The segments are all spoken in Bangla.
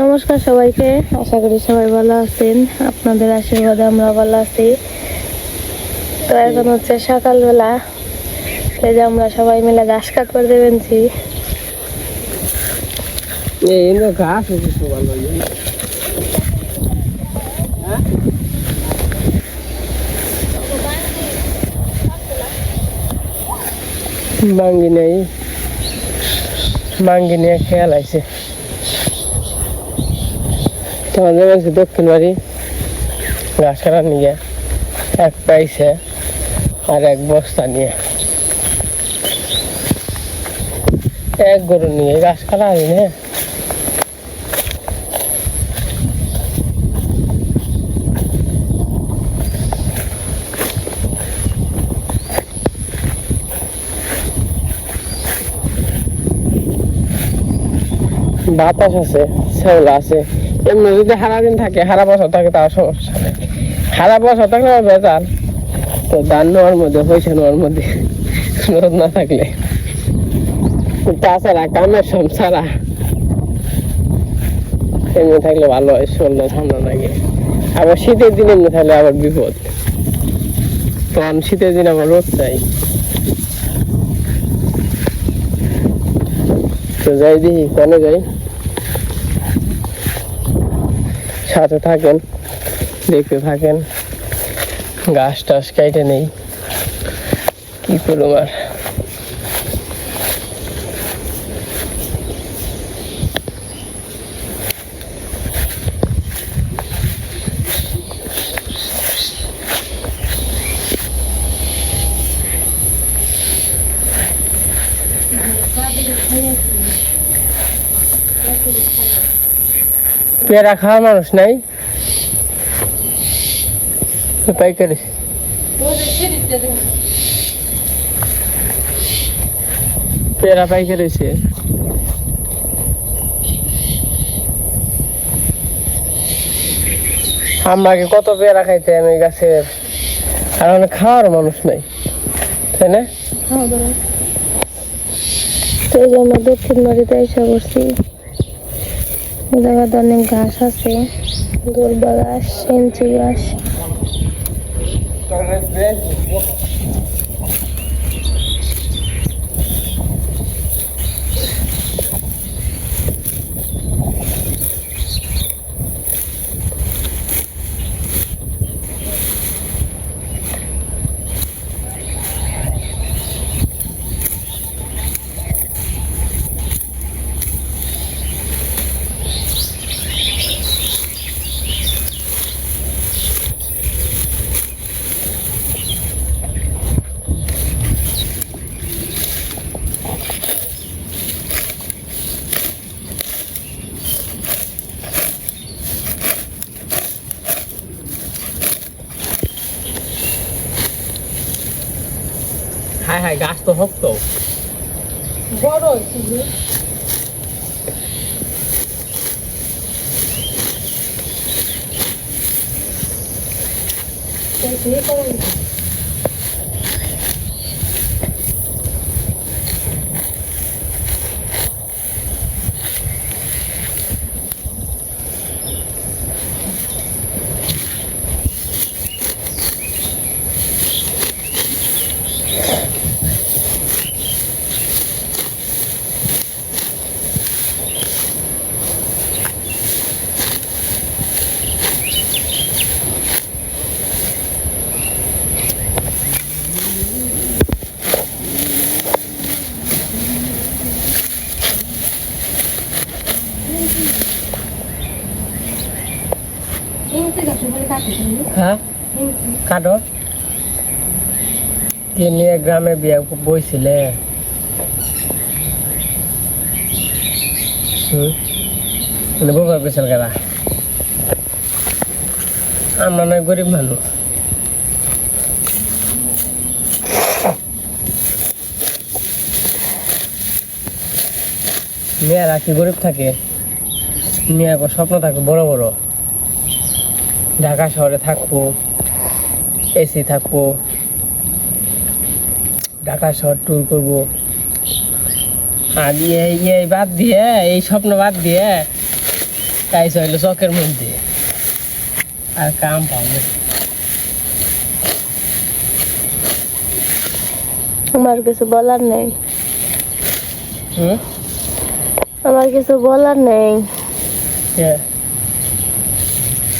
নমস্কার সবাইকে, আশা করি সবাই ভালো আছেন। আপনাদের আশীর্বাদে আমরা ভালো আছি। তো এখন হচ্ছে সকালবেলা, এই যে আমরা সবাই মিলে ঘাস কাটবার দেবেনছি এই ইন্দো ঘাস মাঙ্গি নিয়ে খেয়াল আছে। তোমাদের কাছে দক্ষিণ বাড়ি ঘাস কাটা নিয়ে এক পাইছে আর এক বস্তা নিয়ে। এক গরু নিয়ে ঘাস কাটা আনি না। বাতাস আছে, শ্যাওলা আছে। এমনি যদি সারা দিন থাকে, সারা বছর থাকে তার সমস্যা সারা বছর থাকলে আমার বেজাল তো দান নেওয়ার মধ্যে, পয়সা নেওয়ার মধ্যে রোদ না থাকলে। তাছাড়া কামের সংসারা এমনি থাকলে ভালো হয় শরীরে ঠান্ডা লাগে। আবার শীতের দিন এমনি থাকলে আবার বিপদ। তখন শীতের দিন আবার রোদ চাই তো যাই দিই কনে যাই। সাথে থাকেন দেখতে থাকেন। গাছ টাছ কেটে নেই। কি করব আর? পেয়ারা খাওয়ার মানুষ নাই। পাইকারি। পেয়ারা পাইকারি সে আমাকে কত পেয়ারা খাইতে আমি গাছের আর অনেক খাওয়ার মানুষ নাই। তাই না? তো এই যে আমরা দক্ষিণ বাড়িতে এসে করছি জায়গাতে অনেক ঘাস আছে গোলবা ঘাস সেঞ্চি ঘাস। হায় হায় গাছ তো হোক তো বড় হ্যাঁ কাটো কে নিয়ে গ্রামে বিয়ে বইছিলে? মানে পেছাল গেলা আমরা নয় গরিব মানুষ। মেয়েরা কি গরিব থাকে? মেয়ের স্বপ্ন থাকে বড় বড়। ঢাকা শহরে থাকব, এসি থাকব ঢাকা শহর ট্যুর করব। আর ইয়ে ইয়ে বাদ দিয়ে এই স্বপ্ন বাদ দিয়ে কাইছে হইল চকের মধ্যে। আর কাম পাবে আমার কিছু বলার নেই। আমার কিছু বলার নেই?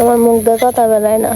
আমার মুখ দিয়ে কথা বেলায় না।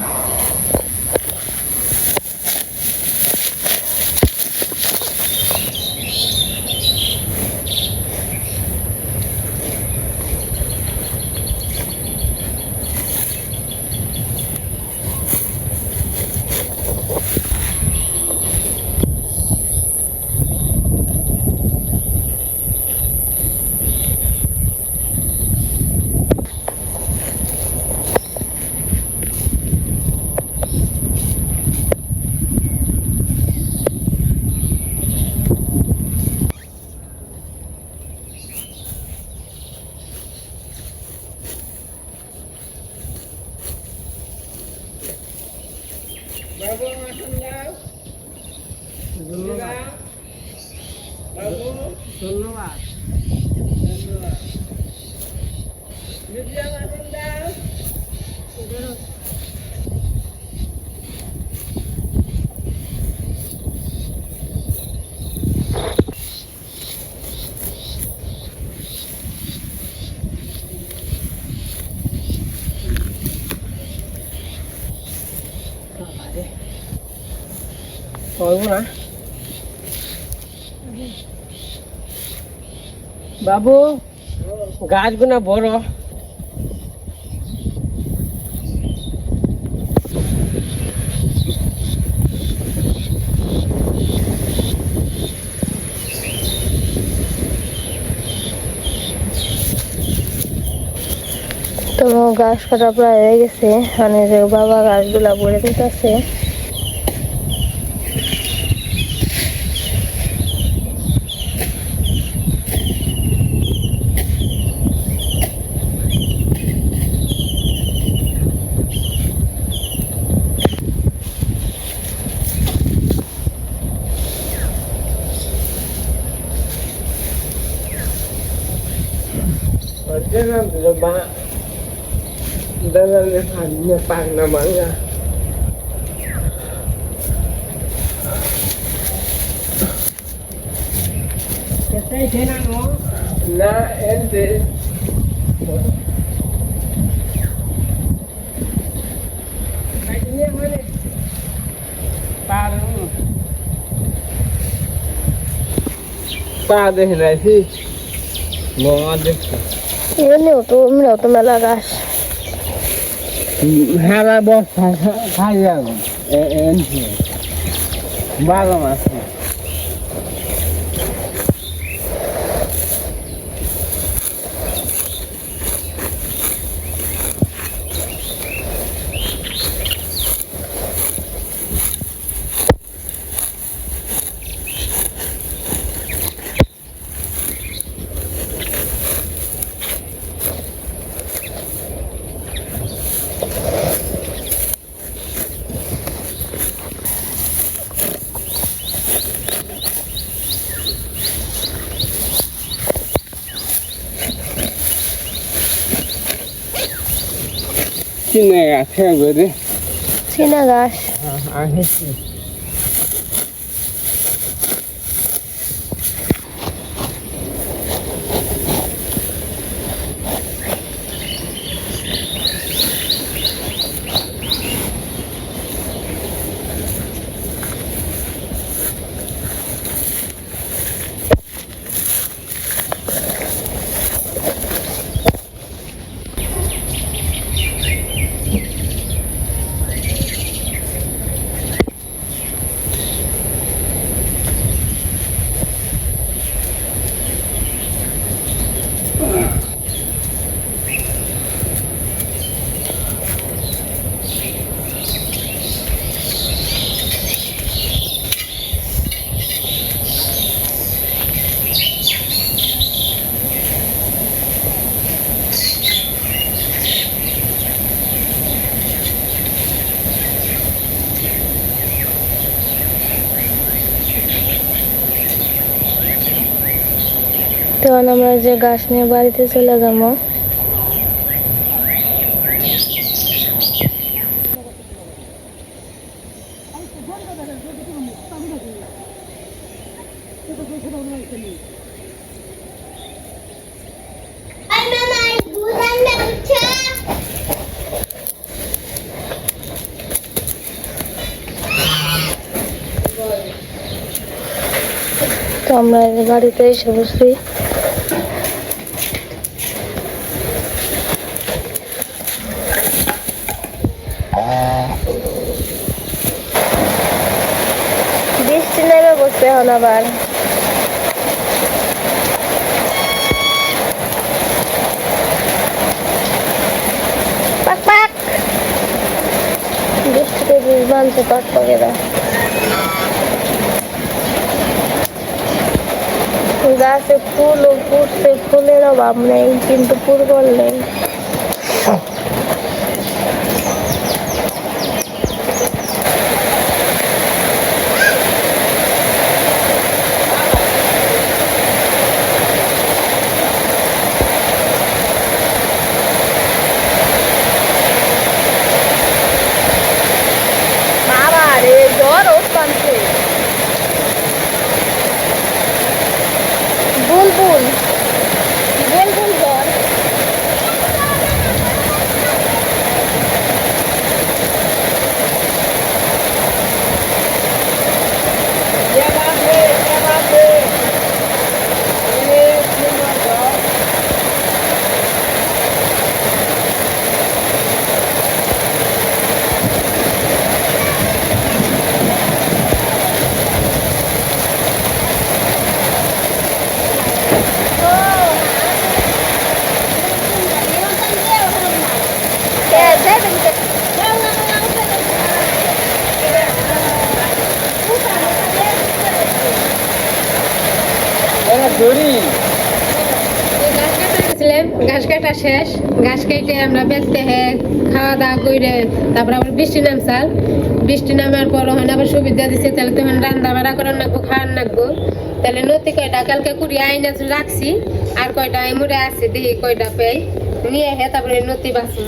হইব না। বাবু গাছগুনা বড়। তো গাছ কাটা প্রায় হয়ে গেছে। মানে বাবা গাছগুলা পড়ে দিতেছে। dalam lebak dalam lehan nyepang namanya Saya kena no, na ente. Kayaknya mana? Paru. Paru lagi. Mau ada. এমনিও তো এমনিও তো মেলা গাছ হারা বস্তা খাই যাব বারো মাস চিনে গেছে করে চীনা গাছ যে গাছ নিয়ে বাড়িতে চলে যাব। তো আমরা গাড়িতে এসে বসি বসছে এখন আবার পাক পাক বৃষ্টিতে বীজ বানছে পাক পাকেরা গাছে ফুল ও ফুটছে ফুলের অভাব নেই কিন্তু পুরবল নেই বাবা রে জ্বর উঠছে বুলবুল বুলবুল জ্বর দড়ি ঘাস কাটা গেছিলাম ঘাস কাটা শেষ ঘাস কেটে আমরা বেচতে হ্যাঁ খাওয়া দাওয়া করে তারপর আবার বৃষ্টি নামছাল বৃষ্টি নামার পর হয় আবার সুবিধা দিছে তাহলে তখন রান্না বাড়া করার নাকবো খাওয়ার নাকবো তাহলে নতি কয়টা? কালকে কুড়ি আইনা রাখছি। আর কয়টা মুড়ে আছে দেখি কয়টা পেয়ে নিয়ে হে তারপরে নতি বাসুন।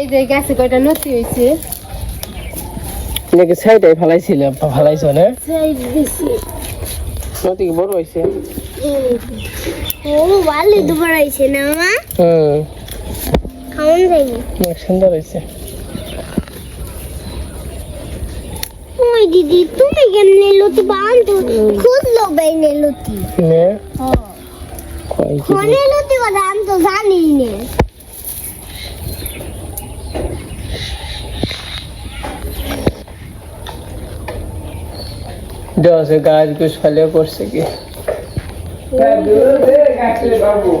এই যে গাছে কয়টা নতি হয়েছে নাকি সাইডে ফেলাইছিল ফেলাইছো না? নদী বড় হয়েছে ও ভালো দুবার আইছে না মা? হুম। খাওয়ান যাইবো অনেক সুন্দর হয়েছে ওই দিদি তুমি কেমনে লতি বান্ধো খুঁজলো বাইনে লতি। নে। কি লতি কথা আমি তো জানি না। দেওয়া গাছ গুছ ফেলে করছে কি বাবু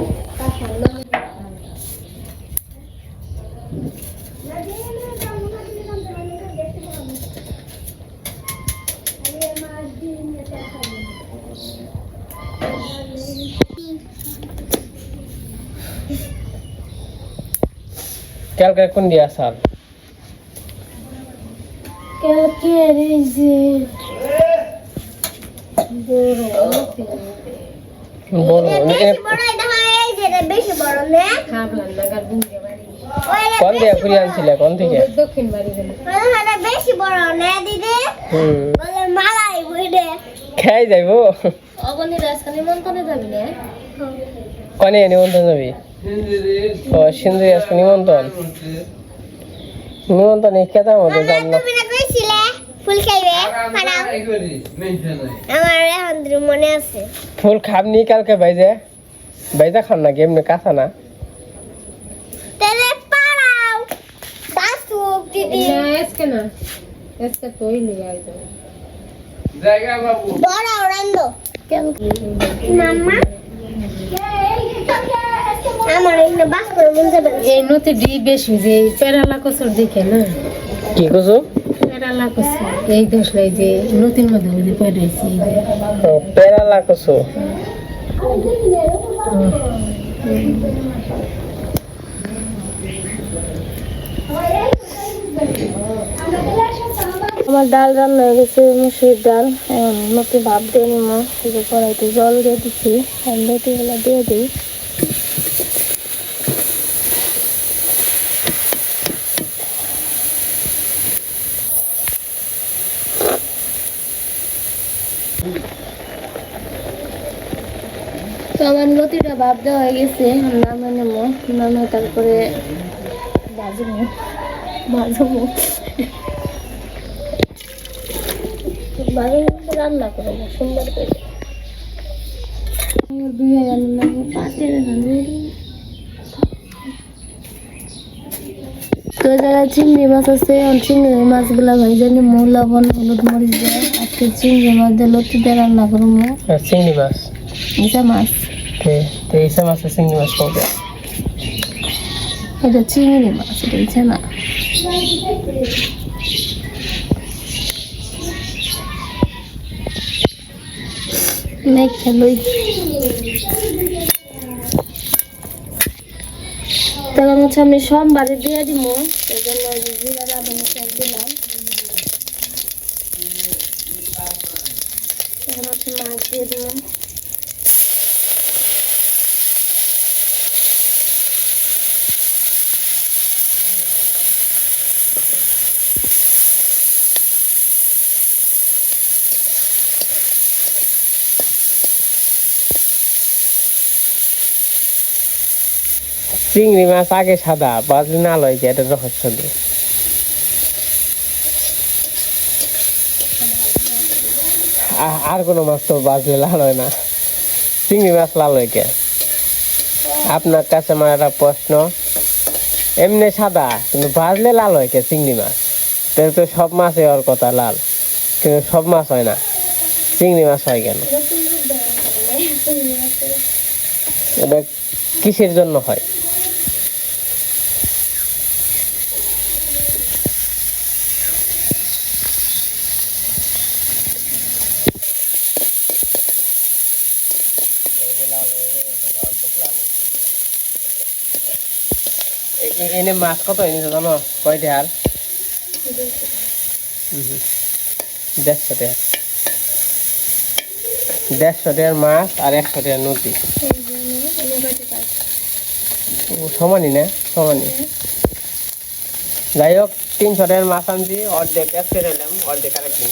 কালকে কোন দিয়া সাল কালকে রেজে বড় এ- বেশি বড় না খাবলাম নাগার বুঝে বাড়ি কোন দিয়া ঘুরে আনছিলে কোন থেকে? দক্ষিণ বাড়ি বেশি বড় না দিদি। বলে মালাই বুঝে খাই যাইবো? মন্তনে যাবি না। কনে নিমন্ত্রণ যাবি? ও সিন্ধু আজকে নিমন্ত্রণ নিমন্ত্রণ কেতার মধ্যে কইছিলে ফুল খাইবে? আমার এখন মনে আছে। ফুল খাবনি কালকে বাইজে। বাইজা খান না এমনি কাঁচা না। তাহলে পাড়াও বাসুক দিদি। না আজকে না। আজকে তোই নিয়ে আইতো বড় মাম্মা? আমার এখানে বাস করে মন যাবে না। এই নতি ডি বেশি যে পেরালা কসর দেখে না। কি কছো পেরালা কসর এই দোষ লাই যে নতুন মধ্যে মধ্যে পেরাইছি ও, পেরালা কছো আমার ডাল রান্না হয়ে গেছে মুসুর ডাল। এখন মতো ভাত দিয়ে নিব এই কড়াইতে জল দিয়ে দিচ্ছি। দিয়ে দিই তো তো আমার লতিটা ভাব দেওয়া হয়ে গেছে নামে নেব। নামে তারপরে বাজবো। বাজবো। বাজবো রান্না করব সুন্দর করে। দুই তো যারা চিংড়ি মাছ আছে চিংড়ি মাছগুলা ভেজে নিমু লবণ হলুদ মরিচ দিয়ে। আজকে চিংড়ি মাছ দিয়ে লতি দিয়ে রান্না করব। আর চিংড়ি মাছ। মাছ। তে মাছের চিংড়ি মাছ পাবে এটা চিংড়ি মাছ, এটা ইসা না। মেখে লই তখন হচ্ছে আমি সোমবারে দিয়ে দিব সেই জন্য জিরা সব দিলাম। এখন হচ্ছে মাছ দিয়ে দিলাম। চিংড়ি মাছ আগে সাদা, বাজলে না লয় যে এটা রহস্য দিয়ে আর কোনো মাছ তো বাজলে লাল হয় না। চিংড়ি মাছ লাল হয় কে? আপনার কাছে আমার একটা প্রশ্ন। এমনি সাদা, কিন্তু বাজলে লাল হয় কে চিংড়ি মাছ? তো সব মাছে ওর কথা লাল, কিন্তু সব মাছ হয় না। চিংড়ি মাছ হয় কেন? এটা কিসের জন্য হয়? এনে মাছ কত এনেছে জানো? কয়টা আর দেড়শো টাকা দেড়শো টাকার মাছ আর একশো টাকার নদী। সমানই না? সমানই। যাই হোক, তিনশো টাকার মাছ আনছি, অর্ধেক আজকে এলাম, অর্ধেক আরেকদিন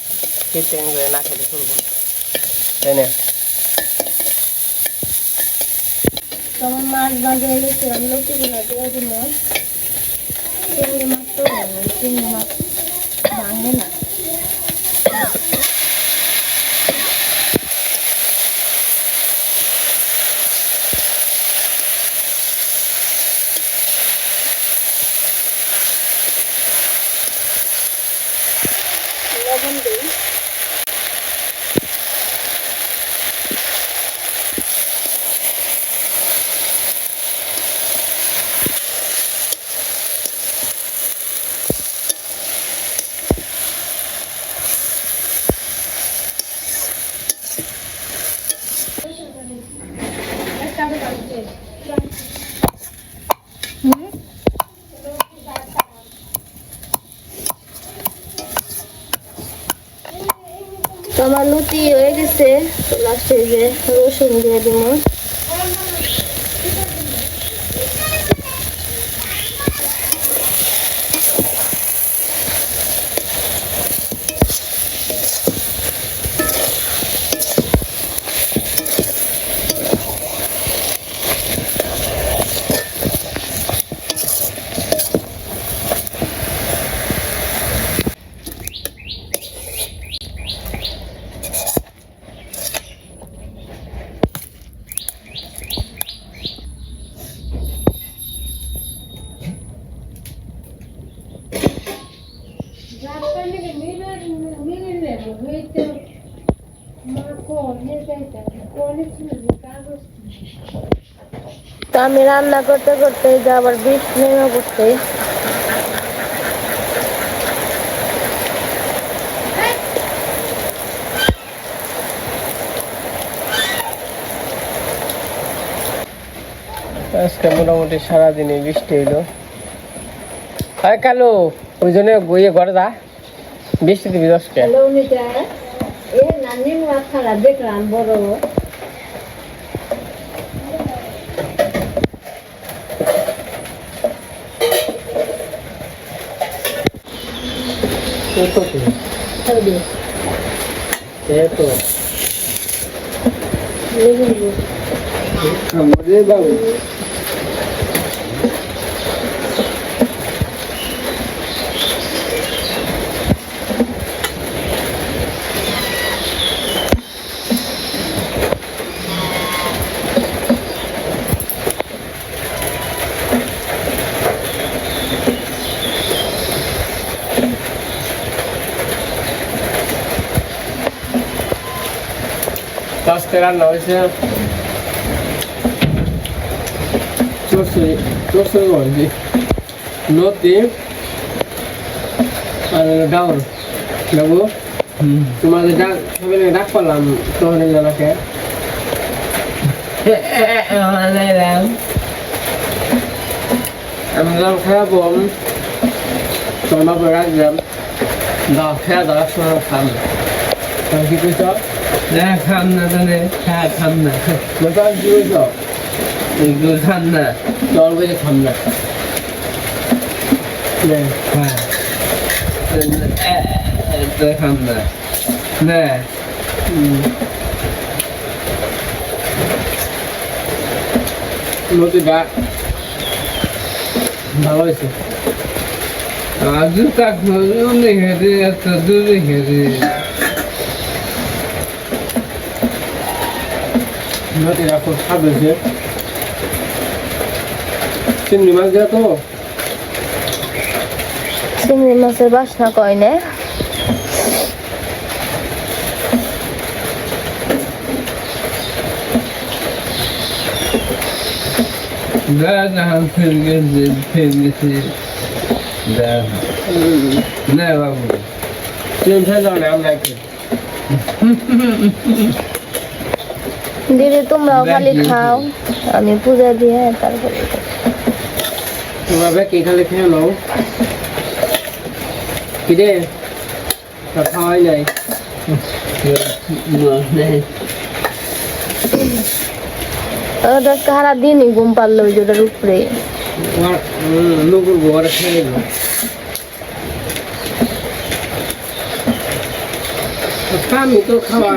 করে না খেলে চলবো। তাই না? তোমার মাছ ভাজা হয়ে গেছে আমি লতিগুলো দিয়ে দিব। চিংড়ি মাছ তো চিংড়ি মাছ ভাঙে না। লবণ দিই তো আমার লুচি হয়ে গেছে লাস্টে যে রসুন দিয়ে দিব আমি রান্না করতে করতে যে আবার বৃষ্টি নেমে পড়ছে। আজকে মোটামুটি সারাদিনে বৃষ্টি হইল। হয় কালু ওই জন্য বইয়ে ঘরে যা। বৃষ্টিতে বিদসকে হ্যালো মিতা এ নানি মাথাটা দেখলাম বড় তো লেগে আজকে রান্না হয়েছে। চরচড়ি চরচড়ি বলছি নদী আর ডাউন যাব তোমাদের ডাক সবাই ডাক পারলাম শহরের জানাকে আমি খারাপ হম তোমার বাপে রাখলাম দাও, খেয়া দাও একসময় খাম কি কইছ? না খাম না তাহলে হ্যাঁ খাম না নতুন কি কইছ এগুলো খাম না। জল বেজে খাম না না ভালো হয়েছে। আজু কাক অনেক হেঁটে এত দূরে হেঁটে নদীটা খুব স্বাদ হয়েছে চিংড়ি মাছ দেওয়া তো চিংড়ি মাছের বাসনা কয় না না না ফের গেছে ফের গেছে না বাবু ট্রেন ফেলে যাও না আমরা একটু দিদি তোমরাও খালি খাও। আমি পূজা দিয়ে তারপরে তোমরা ব্যাগ এখানে খেয়ে নাও? কি রে খাওয়াই নাই। ওটা সারা দিনই ঘুম পারল ওই যেটার উপরে। লোকের ঘরে খেয়ে আমি তো খাওয়ার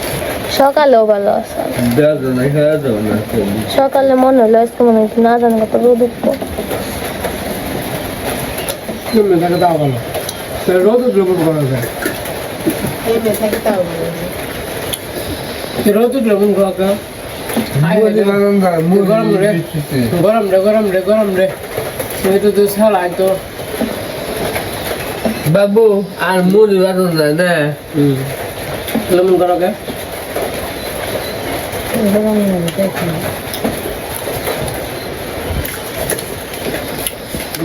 খেয়ে দাও না সকালে মনে হলো আজকে মনে হচ্ছে না জানি কত রোদ উঠবো ভালো তো রোদ উঠলে। করা যায় রোদ উঠলে খাওয়া গরম রে গরম রে গরম রে গরম রে তো তুই সালাই তো বাবু আর মুড়ি বানো না না। হুম। কেমন করো কে?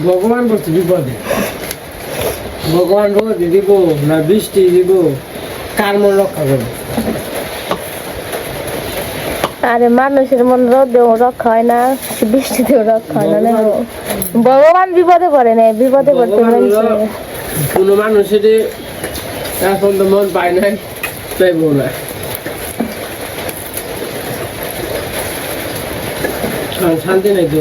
ভগবান করছে বিপদে ভগবান রোদ দিব না বৃষ্টি দিব কার মন রক্ষা করবে? আরে মানুষের মন রোদেও রক্ষা হয় না বৃষ্টিতেও রক্ষা হয় না ভগবান বিপদে পড়ে না বিপদে পড়তে কোনো মানুষের এখন তো মন পায় নাই চাইব না। শান্তি নাই তো।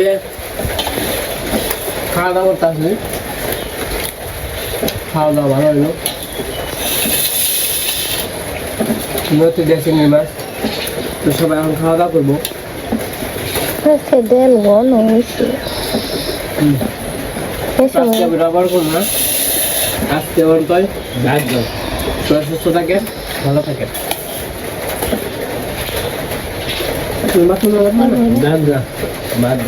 যে খাওয়া দাওয়া করতে আসলে। খাওয়া দাওয়া ভালো হলো নতুন দেশে মাছ তো সবাই এখন খাওয়া দাওয়া করব। না। আজকে কয়? সবাই সুস্থ থাকে ভালো থাকে। মাছ